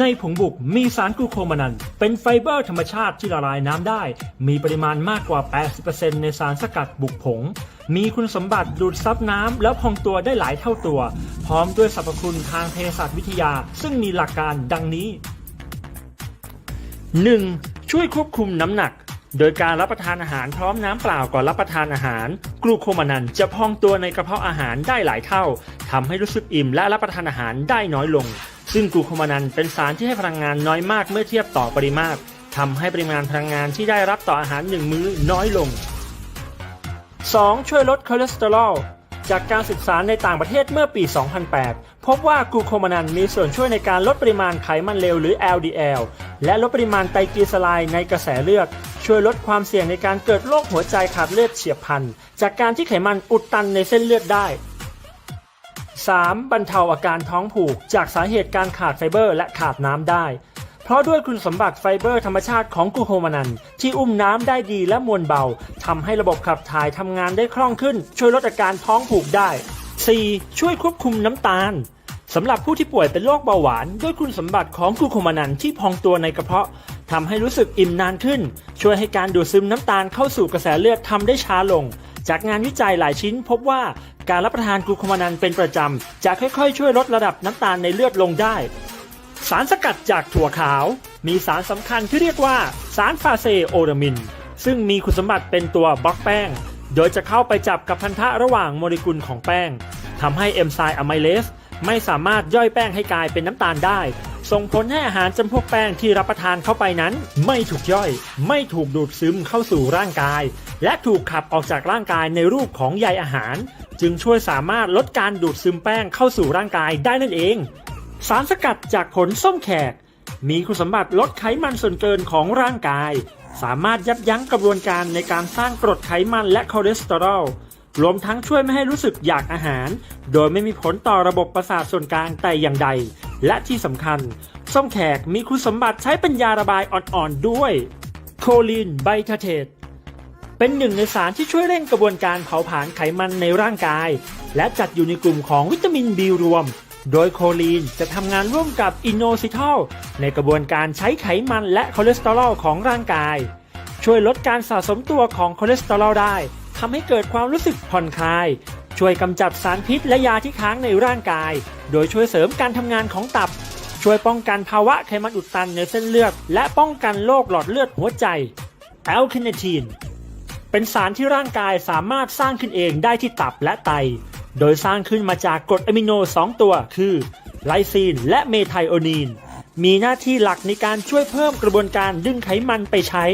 ในผงบุกมีสารกลูโคมานัน เป็นไฟเบอร์ธรรมชาติที่ละลายน้ำได้ มีปริมาณมากกว่า 80%ในสารสกัดบุกผง มีคุณสมบัติดูดซับน้ำแล้วพองตัวได้หลายเท่าตัว พร้อมด้วยสรรพคุณทางเภสัชวิทยา ซึ่งมีหลักการดังนี้ 1. ช่วยควบคุมน้ำหนัก โดยการรับประทานอาหารพร้อมน้ำเปล่าก่อนรับประทานอาหาร กลูโคมานันจะพองตัวในกระเพาะอาหารได้หลายเท่าทำให้รู้สึกอิ่มและรับประทานอาหารได้น้อยลง ซึ่งกลูโคมานันเป็นสารที่ให้พลังงานน้อยมากเมื่อเทียบต่อปริมาตรทำให้ปริมาณพลังงานที่ได้รับต่ออาหารหนึ่งมื้อน้อยลง 2. ช่วยลดคอเลสเตอรอลจากการศึกษาในต่างประเทศเมื่อปี 2008 พบว่ากลูโคมานันมีส่วนช่วยในการลดปริมาณไขมันเลวหรือ LDL และลดปริมาณไตรกลีเซอไรด์ในกระแสเลือด ช่วยลดความเสี่ยงในการเกิดโรคหัวใจขาดเลือดเฉียบพลัน จากการที่ไขมันอุดตันในเส้นเลือดได้ 3. บรรเทาอาการท้องผูก จากสาเหตุการขาดไฟเบอร์และขาดน้ำได้ เพราะด้วยคุณสมบัติไฟเบอร์ธรรมชาติของกูโคมานัน ที่อุ้มน้ำได้ดีและมวลเบาทำให้ระบบขับถ่ายทำงานได้คล่องขึ้น ช่วยลดอาการท้องผูกได้ 4. ช่วยควบคุมน้ำตาลสำหรับผู้ที่ป่วยเป็นโรคเบาหวาน ด้วยคุณสมบัติของกูโคมานันที่พองตัวในกระเพาะ ทำให้รู้สึกอิ่มนานขึ้น ช่วยให้การดูดซึมน้ำตาลเข้าสู่กระแสเลือดทำได้ช้าลง จากงานวิจัยหลายชิ้นพบว่าการรับประทานกลูโคมานันเป็นประจำ จะค่อยๆ ช่วยลดระดับน้ำตาลในเลือดลงได้ สารสกัดจากถั่วขาว มีสารสำคัญที่เรียกว่าสารฟาเซโอรามิน ซึ่งมีคุณสมบัติเป็นตัวบล็อกแป้ง โดยจะเข้าไปจับกับพันธะระหว่างโมเลกุลของแป้งทำให้เอนไซม์อะไมเลสไม่สามารถย่อยแป้งให้กลายเป็นน้ำตาลได้ ส่งผลให้อาหารจำพวกแป้งที่รับประทานเข้าไปนั้น ไม่ถูกย่อย ไม่ถูกดูดซึมเข้าสู่ร่างกาย และถูกขับออกจากร่างกายในรูปของใยอาหาร จึงช่วยสามารถลดการดูดซึมแป้งเข้าสู่ร่างกายได้นั่นเอง สารสกัดจากผลส้มแขก มีคุณสมบัติลดไขมันส่วนเกินของร่างกาย สามารถยับยั้งกระบวนการในการสร้างกรดไขมันและคอเลสเตอรอลรวมทั้งช่วยไม่ให้รู้สึกอยากอาหาร โดยไม่มีผลต่อระบบประสาทส่วนกลางแต่อย่างใด และที่สำคัญ ส้มแขกมีคุณสมบัติใช้เป็นยาระบายอ่อนๆด้วย โคลีนไบทาเทตเป็นหนึ่งในสารที่ช่วยเร่งกระบวนการเผาผลาญไขมันในร่างกาย และจัดอยู่ในกลุ่มของวิตามินบีรวม โดยโคลีนจะทำงานร่วมกับอินโนซิทอลในกระบวนการใช้ไขมันและคอเลสเตอรอลของร่างกาย ช่วยลดการสะสมตัวของคอเลสเตอรอลได้ทำให้เกิดความรู้สึกผ่อนคลาย ช่วยกำจัดสารพิษและยาที่ค้างในร่างกาย โดยช่วยเสริมการทำงานของตับ ช่วยป้องกันภาวะไขมันอุดตันในเส้นเลือด และป้องกันโรคหลอดเลือดหัวใจแอลคาเนทีนเป็นสารที่ร่างกายสามารถสร้างขึ้นเองได้ที่ตับและไต โดยสร้างขึ้นมาจากกรดอะมิโน 2 ตัว คือไลซีนและเมไทโอนีน มีหน้าที่หลักในการช่วยเพิ่มกระบวนการดึงไขมันไปใช้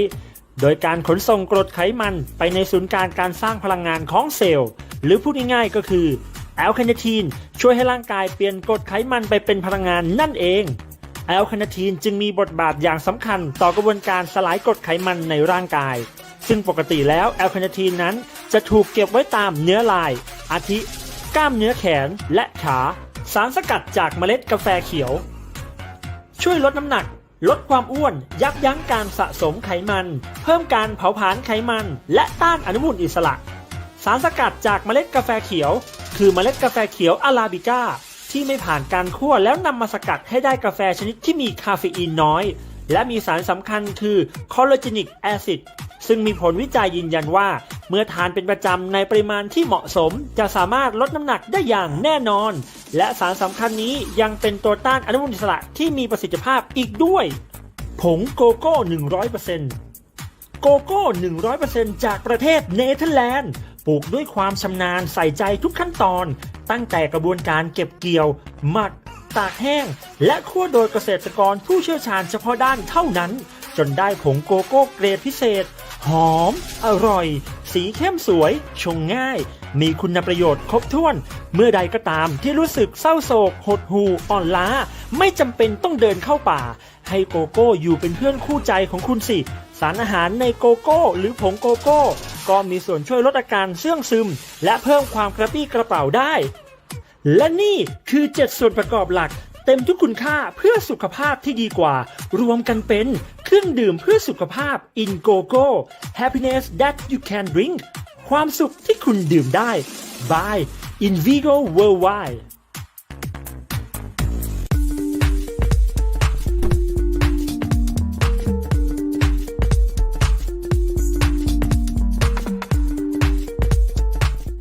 โดยการขนส่งกรดไขมันไปในศูนย์การการสร้างพลังงานของเซลล์ หรือพูดง่ายๆก็คือแอลคาเนทีนช่วยให้ร่างกายเปลี่ยนกรดไขมันไปเป็นพลังงานนั่นเองแอลคาเนทีนจึงมีบทบาทอย่างสำคัญต่อกระบวนการสลายกรดไขมันในร่างกาย ซึ่งปกติแล้วแอลคาเนทีนนั้นจะถูกเก็บไว้ตามเนื้อลาย อาทิ กล้ามเนื้อแขนและขา สารสกัดจากเมล็ดกาแฟเขียว ช่วยลดน้ำหนัก ลดความอ้วน ยับยั้งการสะสมไขมัน เพิ่มการเผาผลาญไขมัน และต้านอนุมูลอิสระ สารสกัดจากเมล็ดกาแฟเขียว คือเมล็ดกาแฟเขียวอาราบิก้าที่ไม่ผ่านการคั่วแล้วนำมาสกัดให้ได้กาแฟชนิดที่มีคาเฟอีนน้อย และมีสารสำคัญคือคอลลาเจนิกแอซิดซึ่งมีผลวิจัยยืนยันว่า เมื่อทานเป็นประจำในปริมาณที่เหมาะสม จะสามารถลดน้ำหนักได้อย่างแน่นอน และสารสำคัญนี้ยังเป็นตัวต้านอนุมูลอิสระที่มีประสิทธิภาพอีกด้วย ผงโกโก้ 100%โกโก้ 100%จากประเทศเนเธอร์แลนด์ ลูกด้วยความชำนาญใส่ใจทุกขั้นตอน ตั้งแต่กระบวนการเก็บเกี่ยว หมัก ตากแห้ง และคั่วโดยเกษตรกรผู้เชี่ยวชาญเฉพาะด้านเท่านั้น จนได้ผงโกโก้เกรดพิเศษ หอม อร่อย สีเข้มสวย ชงง่าย มีคุณประโยชน์ครบถ้วน เมื่อใดก็ตามที่รู้สึกเศร้าโศก หดหู่อ่อนล้า ไม่จำเป็นต้องเดินเข้าป่า ให้โกโก้อยู่เป็นเพื่อนคู่ใจของคุณสิ สารอาหารในโกโก้ หรือผงโกโก้ ก็มีส่วนช่วยลดอาการเสื่องซึม และเพิ่มความกระปรี้กระเป๋าได้ และนี่คือ 7 ส่วนประกอบหลักเต็มทุกคุณค่าเพื่อสุขภาพที่ดีกว่า รวมกันเป็น เครื่องดื่มเพื่อสุขภาพ In Go Go Happiness that you can drink ความสุขที่คุณดื่มได้ by Invigo Worldwide